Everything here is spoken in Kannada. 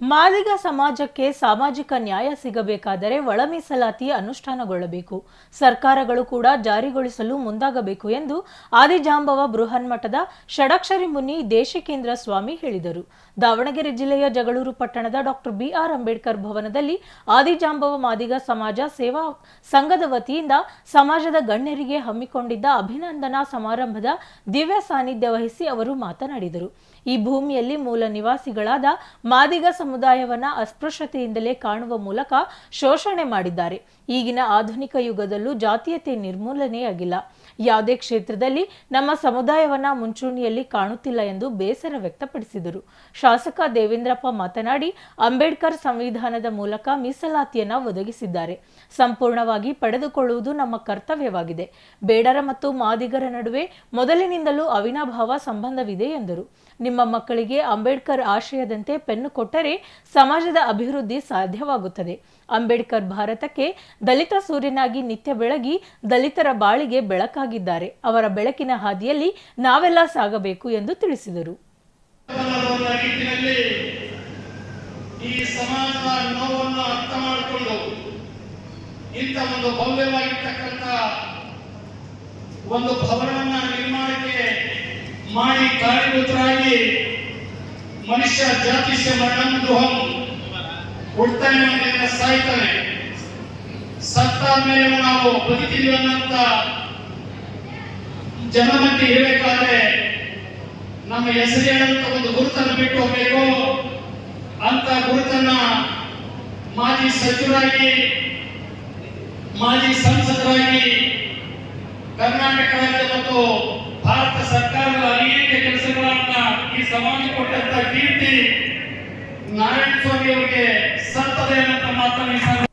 ಮಾದಿಗ ಸಮಾಜಕ್ಕೆ ಸಾಮಾಜಿಕ ನ್ಯಾಯ ಸಿಗಬೇಕಾದರೆ ಒಳ ಮೀಸಲಾತಿ ಅನುಷ್ಠಾನಗೊಳ್ಳಬೇಕು. ಸರ್ಕಾರಗಳು ಕೂಡ ಜಾರಿಗೊಳಿಸಲು ಮುಂದಾಗಬೇಕು ಎಂದು ಆದಿಜಾಂಬವ ಬೃಹನ್ಮಠದ ಷಡಕ್ಷರಿ ಮುನಿ ದೇಶಿಕೇಂದ್ರ ಸ್ವಾಮಿ ಹೇಳಿದರು. ದಾವಣಗೆರೆ ಜಿಲ್ಲೆಯ ಜಗಳೂರು ಪಟ್ಟಣದ ಡಾಕ್ಟರ್ ಬಿಆರ್ ಅಂಬೇಡ್ಕರ್ ಭವನದಲ್ಲಿ ಆದಿಜಾಂಬವ ಮಾದಿಗ ಸಮಾಜ ಸೇವಾ ಸಂಘದ ವತಿಯಿಂದ ಸಮಾಜದ ಗಣ್ಯರಿಗೆ ಹಮ್ಮಿಕೊಂಡಿದ್ದ ಅಭಿನಂದನಾ ಸಮಾರಂಭದ ದಿವ್ಯ ಸಾನ್ನಿಧ್ಯ ವಹಿಸಿ ಅವರು ಮಾತನಾಡಿದರು. ಈ ಭೂಮಿಯಲ್ಲಿ ಮೂಲ ನಿವಾಸಿಗಳಾದ ಮಾದಿಗ ಸಮುದಾಯವನ್ನ ಅಸ್ಪೃಶ್ಯತೆಯಿಂದಲೇ ಕಾಣುವ ಮೂಲಕ ಶೋಷಣೆ ಮಾಡಿದ್ದಾರೆ. ಈಗಿನ ಆಧುನಿಕ ಯುಗದಲ್ಲೂ ಜಾತೀಯತೆ ನಿರ್ಮೂಲನೆಯಾಗಿಲ್ಲ ಯಾವುದೇ ಕ್ಷೇತ್ರದಲ್ಲಿ ನಮ್ಮ ಸಮುದಾಯವನ್ನ ಮುಂಚೂಣಿಯಲ್ಲಿ ಕಾಣುತ್ತಿಲ್ಲ ಎಂದು ಬೇಸರ ವ್ಯಕ್ತಪಡಿಸಿದರು. ಶಾಸಕ ದೇವೇಂದ್ರಪ್ಪ ಮಾತನಾಡಿ, ಅಂಬೇಡ್ಕರ್ ಸಂವಿಧಾನದ ಮೂಲಕ ಮೀಸಲಾತಿಯನ್ನ ಒದಗಿಸಿದ್ದಾರೆ. ಸಂಪೂರ್ಣವಾಗಿ ಪಡೆದುಕೊಳ್ಳುವುದು ನಮ್ಮ ಕರ್ತವ್ಯವಾಗಿದೆ. ಬೇಡರ ಮತ್ತು ಮಾದಿಗರ ನಡುವೆ ಮೊದಲಿನಿಂದಲೂ ಅವಿನಾಭಾವ ಸಂಬಂಧವಿದೆ ಎಂದರು. ನಿಮ್ಮ ಮಕ್ಕಳಿಗೆ ಅಂಬೇಡ್ಕರ್ ಆಶಯದಂತೆ ಪೆನ್ನು ಕೊಟ್ಟರೆ ಸಮಾಜದ ಅಭಿವೃದ್ಧಿ ಸಾಧ್ಯವಾಗುತ್ತದೆ. ಅಂಬೇಡ್ಕರ್ ಭಾರತಕ್ಕೆ ದಲಿತ ಸೂರ್ಯನಾಗಿ ನಿತ್ಯ ಬೆಳಗಿ ದಲಿತರ ಬಾಳಿಗೆ ಬೆಳಕಾಗಿದ್ದಾರೆ. ಅವರ ಬೆಳಕಿನ ಹಾದಿಯಲ್ಲಿ ನಾವೆಲ್ಲ ಸಾಗಬೇಕು ಎಂದು ತಿಳಿಸಿದರು. ಈ ಸಮಾಜದ ನೋವನ್ನು ಅರ್ಥ ಮಾಡಿಕೊಂಡು ಇಂಥ ಒಂದು ಭವ್ಯವಾಗಿರ್ತಕ್ಕಂಥ ಒಂದು ಭವನವನ್ನು ನಿರ್ಮಾಣಕ್ಕೆ ಮಾಡಿ ಕಾರಣೀಭೂತರಾಗಿ ಮನುಷ್ಯ ಜಾತಿಸ್ಯ ಮರಣಂ ಗೃಹಂ ಅಂತ ಸಾಯ್ತಾನೆ ಸತ್ತಾದ ಮೇಲೆ ನಾವು ಬದುಕಿದ್ವಿ ಅನ್ನಂತ ಜನಮಂತಿ ಹೇಳಬೇಕಾದ್ರೆ, ನಮ್ಮ ಹೆಸರೇನಂತ ಒಂದು ಗುರುತನ್ನು ಬಿಟ್ಟು ಹೋಗ್ಬೇಕು. ಅಂತ ಗುರುತನ್ನ ಮಾಜಿ ಸಚಿವರಾಗಿ, ಮಾಜಿ ಸಂಸದರಾಗಿ ಕರ್ನಾಟಕ ರಾಜ್ಯ ಮತ್ತು ಸಮಾಜ ಕೊಟ್ಟಂತ ಕೀರ್ತಿ ನಾರಾಯಣ ಸ್ವಾಮಿ ಅವರಿಗೆ ಸತ್ತದೆ ಅನ್ನೋ ಮಾತನ್ನು